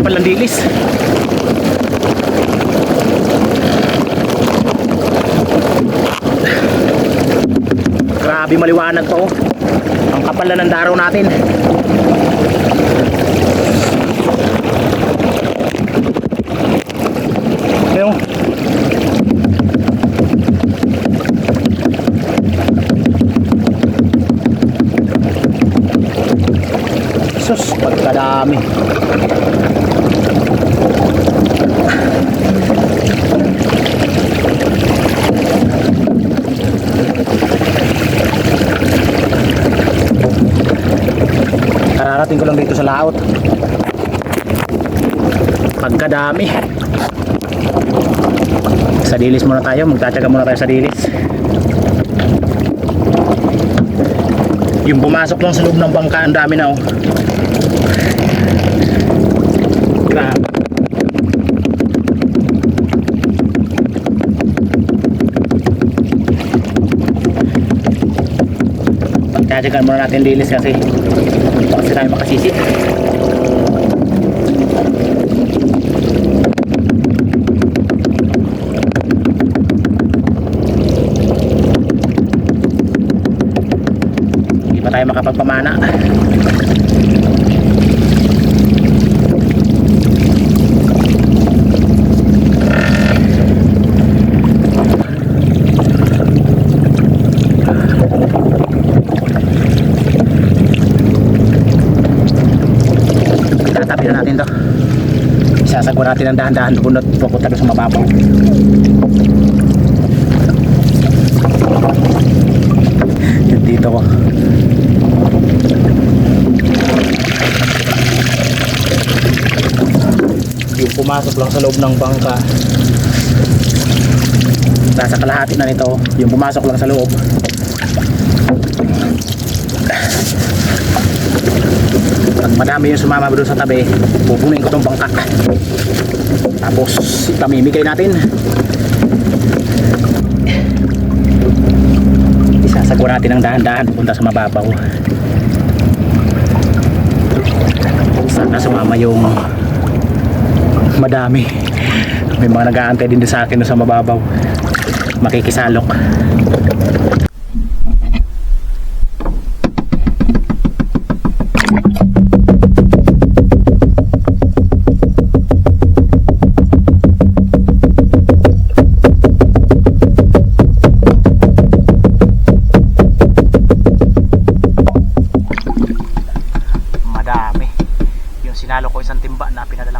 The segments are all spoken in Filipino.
kapal ng dilis. Grabe maliwanag to. oh. Ang kapal na ng daraw natin. Yung Sus, pagkadami. Kararating ko lang dito sa laot. Pagkadami. Sa dilis muna tayo, magtatsaga muna tayo sa dilis. Yung pumasok lang sa loob ng bangka, ang dami na oh. Grabe. Pagtsatsagan muna natin dilis kasi baka kasi tayo makasisi. Hindi pa tayo makapagpamana. Tatabi na natin to. Isasagwa natin ang dahan-dahan bunot pupunta doon sa mababaw. Dito ko. Yung pumasok lang sa loob ng bangka. Nasa kalahati na nito. Yung pumasok lang sa loob. Pag madami yung sumama doon sa tabi, pupunin ko tong bangka. Tapos pamimigay natin. Isasagwa natin ng dahan-dahan punta sa mababaw. Sana sumama yung madami. May mga nag-aantay din sa akin sa mababaw. Makikisalok. Isang timba na pinadala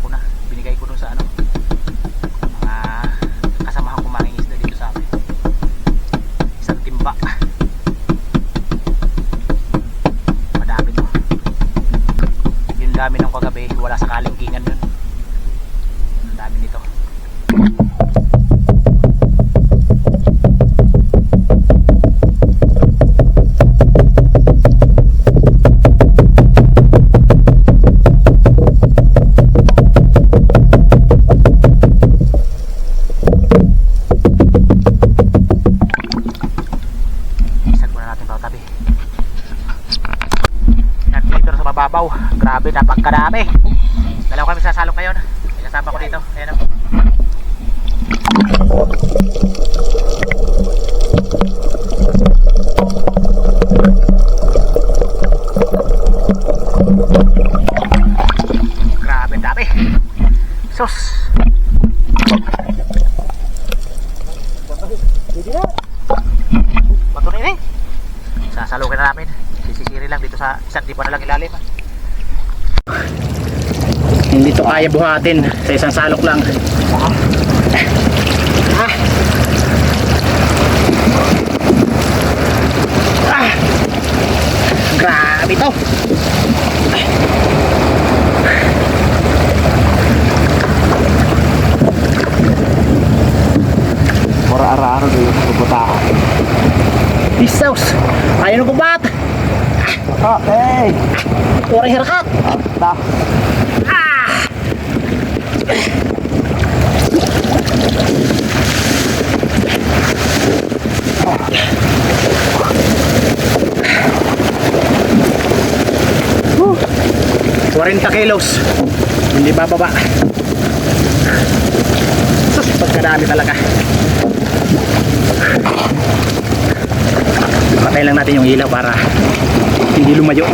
grabe napagkarami dalawa kami sasalok ngayon may kasama ko dito ayan o grabe ang dami sus Bato na yun eh. Sasalukin na namin. Sisisiri lang dito sa isang tipo na lang ilalim. Hindi to kaya buhatin sa isang salok lang. Ah. Ah. Grabe to. Para ara-ara dito sa pupunta. Isaus. Ayaw na kubat. Okay. Ura hirakat. Ta. 40 kilos. Hindi bababa. Sus, pagkadami talaga. Patay lang natin yung ilaw para hindi lumayo.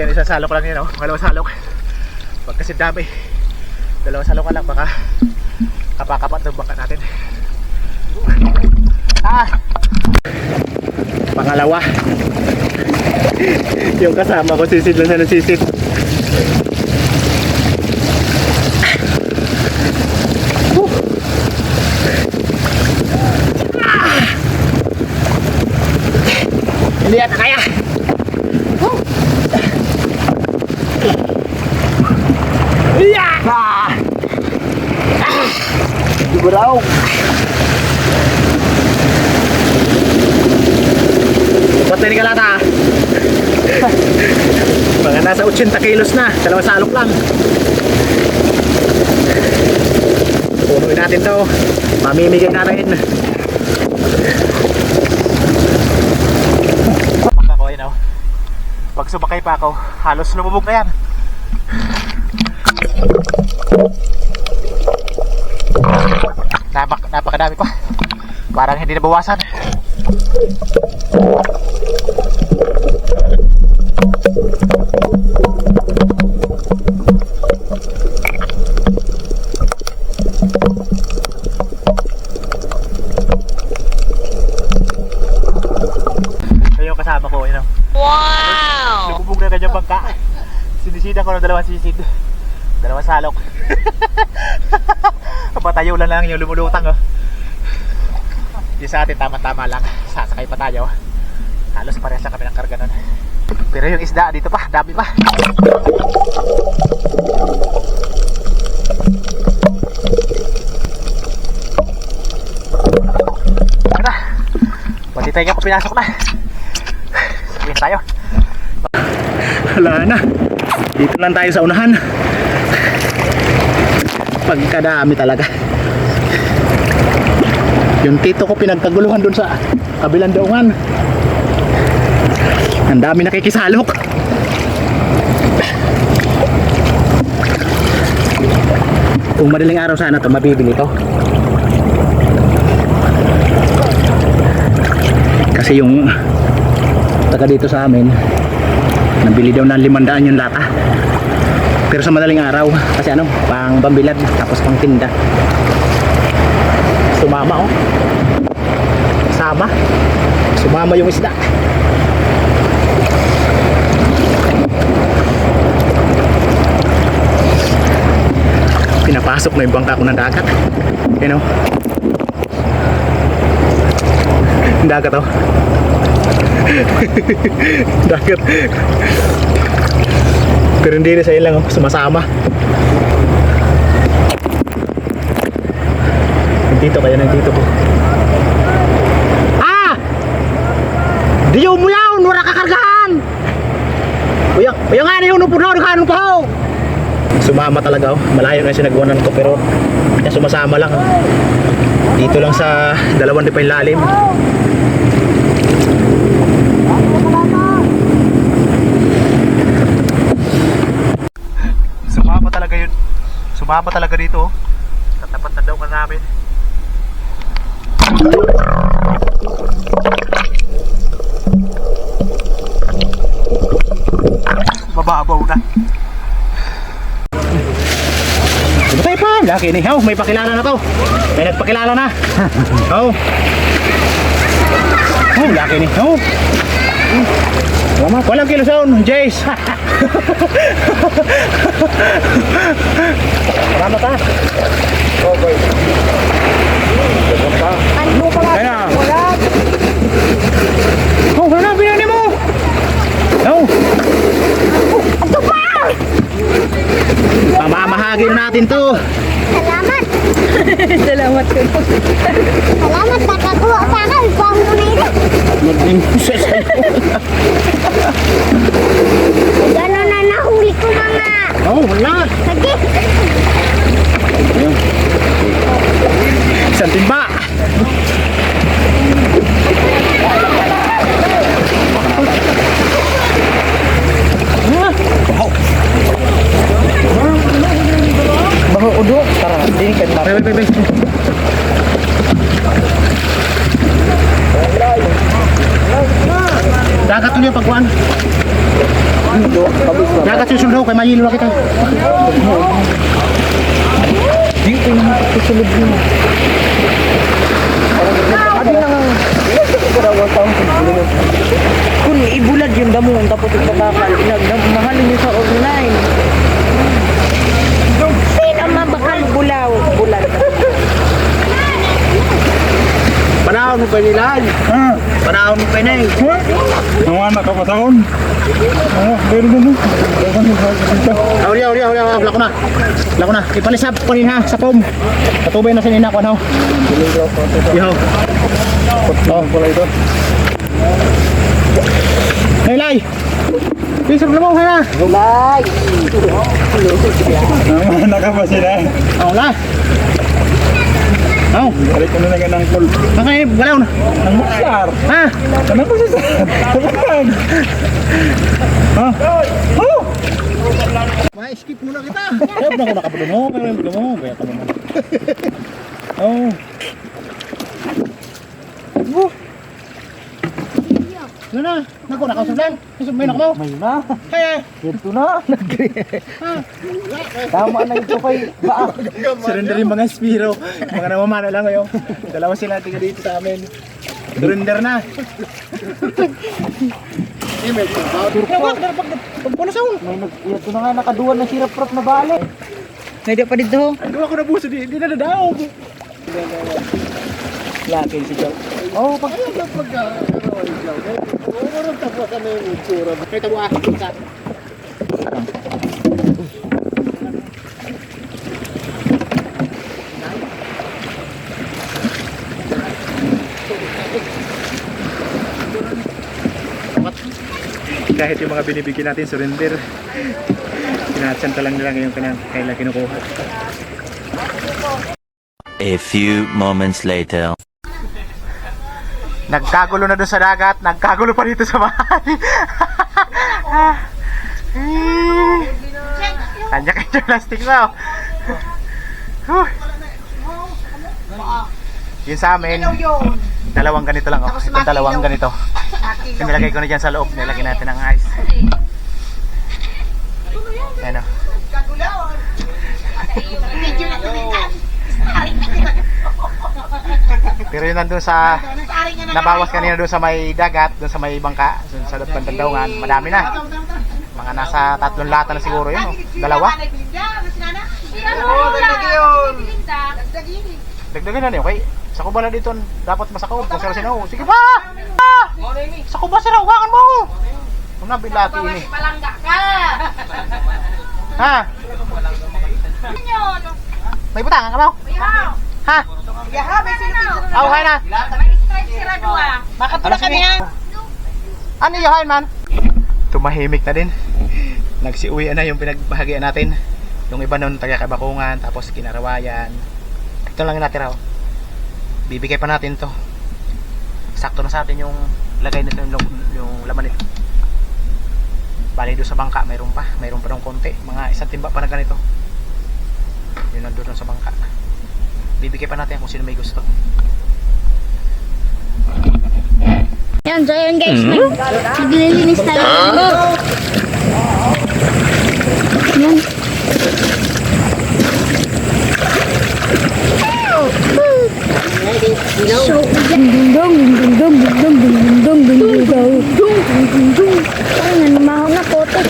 Yan, isang salok lang yun, oh. Dalawang salok. Pag kasi dami, dalawang salok lang, baka kapakapat ng baka natin. Ah! Pangalawa. yung kasama ko, sisid lang na ng sisid. Hindi yata kaya. Yeah! Ah! Siguraw. Ba't na kalata? Mga nasa 80 kilos na, dalawang salok lang. Punuin natin to. Mamimigay natin. Pag ako yun oh. Pag sumakay pa ako, halos lumubog na yan. Napak napakadami pa. Parang hindi nabawasan. Yung kasama ko, yun. Wow! Lumubog na kanyang bangka. Sinisidan ko ng dalawang sisid. Dalawang salok. Patayo lang lang yung lumulutang. Oh. Di sa atin tama-tama lang. Sasakay pa tayo. Halos parehas lang kami ng karga nun. Pero yung isda dito pa, dami pa. Na? Pati tayo ko pinasok na. Sabihin na tayo. Wala na. Dito lang tayo sa unahan. Pagkadami talaga. Yung tito ko pinagkaguluhan dun sa kabilang daungan. Ang dami nakikisalok. Kung madaling araw sana to mabibili to. Kasi yung taga dito sa amin nabili daw ng limandaan yung lata pero sa madaling araw kasi ano pang bambilad tapos pang tinda. Sumama oh. Sama. Sumama yung isda. Pinapasok na yung bangka ko ng dagat. You know dagat oh. Dagat pero hindi na sa ilang oh, sumasama. Nandito kaya nandito po. Ah! Diyo mo yaw wala kakargahan kuya kuya nga na yung nupunaw ng kanong pahaw sumama talaga oh. Malayo na sinagwanan ko pero kaya sumasama lang dito lang sa dalawang di pa yung lalim Sumama talaga yun. Sumama talaga dito. oh. Sa tapat na daw ka namin. Mababaw na. Ano tayo pa? Laki ni Haw, may pakilala na to. May nagpakilala na. Oh. Oh, laki ni Haw. Salamat. Walang kiloson, Jace. Salamat ha. Okay. Ano pa. Wala. Oh, ano na binani mo? Oh. Ito pa! Pamamahagin natin to. Salamat! Salamat ko. Salamat, nakakuha sa akin. Pang mo na ito. Maging sa'yo. Wala. Sige. Isang timba. Baho udo, tara, dini kan ba. Bye bye bye. Dagat ulit pagkuan mahilo kita. Dito yung mga pagkasulog nyo. Adi na nga. Kung ibulad yung damuhan tapos yung katakal, inagdamahalin nyo sa online. panahon mo panilaan. Ha? Panahon mo pinay. Eh. Ha? Nawanak ka patahon. Ano? Pero din mo. Aulia, aulia, aulia. Lako na. Lako na. Ipalisap ko rin ha. Sa pom. Patubay na sinina ko. Oh. Ano? Yo. Oh. Ito. Hey, Lai! Pisok na mo, kaya! Lai! Nakapasira. Oh, Lai! Oh, Balik ko na lang ng kol. okay, galaw na. Ang muksar. Ha? Ano ko sa Kapag. Ha? Oh! Ma-skip muna kita. Ayop na ko mo. Pero yung mo, kaya ka naman. Oh. Oh. Ano na? Naku, nakausap lang. May mo. May na. Kaya. Ito na. Tama na ito kay Baa. Surrender yung mga Spiro. Mga namamana lang ngayon. Dalawa sila tinggal dito sa amin. Surrender na. Email ko. Pag pagpunas ako. May nag... Ito na nga nakaduwan na sirap prop na bali. May di pa dito. Ay, gawa ko na buso. Di, di na nadaog. Laki si Joe. Oh, pag... May tabo ah. Sa- kahit yung mga binibigyan natin surrender kinachanta lang nila ngayon kailan kailan kinukuha A few moments later. Nagkagulo na doon sa dagat, nagkagulo pa dito sa bahay. Kanya kanya plastic na. oh. Yun sa amin, dalawang ganito lang. Oh. Itong dalawang ganito. Yung nilagay ko na dyan sa loob, nilagay natin ng ice. Yan o. Pero yun nandun sa nabawas kanina doon sa may dagat, doon sa may bangka, doon sa bandang daungan, madami na. Mga nasa tatlong lata na siguro yun, oh. dalawa. Dagdagan na niyo, okay? Sa kuba na dito, dapat masakob. Kung sila sino, sige pa! Ah! Sa kuba sila, huwakan mo! Kung nabilati ini. Malangga ka! Ha? May butangan ka ba? Ayaw! Ha? Ah, okay na. Dua. Ano kami ha? Ano yun, man? Tumahimik na din. Nagsiuwi na yung pinagbahagian natin. Yung iba nun taga Kabakungan, tapos Kinarawayan. Ito lang natira. oh. Bibigay pa natin to. Sakto na sa atin yung lagay nito yung, yung laman nito. Bali doon sa bangka, mayroon pa. Mayroon pa ng konti. Mga isang timba pa na ganito. Yun nandun sa bangka. Bibigay pa natin kung sino may gusto. Yan, so yun guys. nag- Naglilinis tayo. Yan. So, ding dong, ding dong, ding dong, ding dong, ding dong, ding dong. Ay, nanamahaw na kote.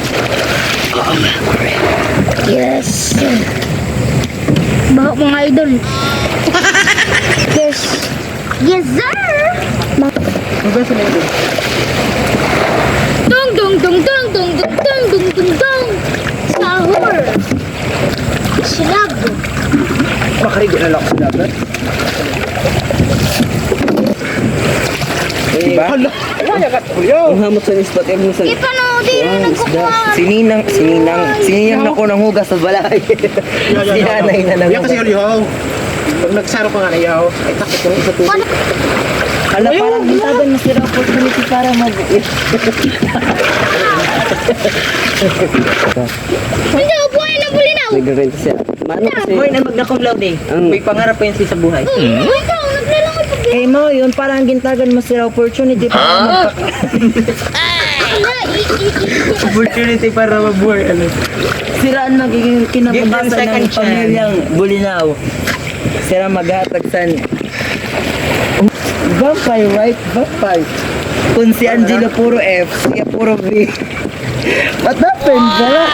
Yes. Bahok mga idol. Yes. Yes, sir! Dung dung dung dung dung dung dung dung dung dung Sahur Silab Makarigo na lang sila, bro. Diba? Ang hamot sa spot eh, mo sa... No, di na Wow, isda. nagkukuha Sininang, sininang, sininang ako ng hugas sa balay. Sinanay na lang. Yan kasi ulihaw. Pag nagsaro ka nga na yaw, ay takot ko sa tubig. Hala, parang gintagan mo sila opportunity para mag-uwi. Hindi, upuan na bulinaw. Nag-rent siya. Mano kasi... Boy, na magnakumlaw eh. May pangarap pa yun siya sa buhay. Hmm. Ikaw, naglalangoy pag Eh mo, yun parang gintagan mo sila opportunity para magka- opportunity para mabuhay. Ano? Sila ang magiging kinabukasan ng pamilyang Bulinaw. Sila maghatag sa Vampire, right? Vampire. Kung si Angelo puro F, siya puro B. What happened? Wala.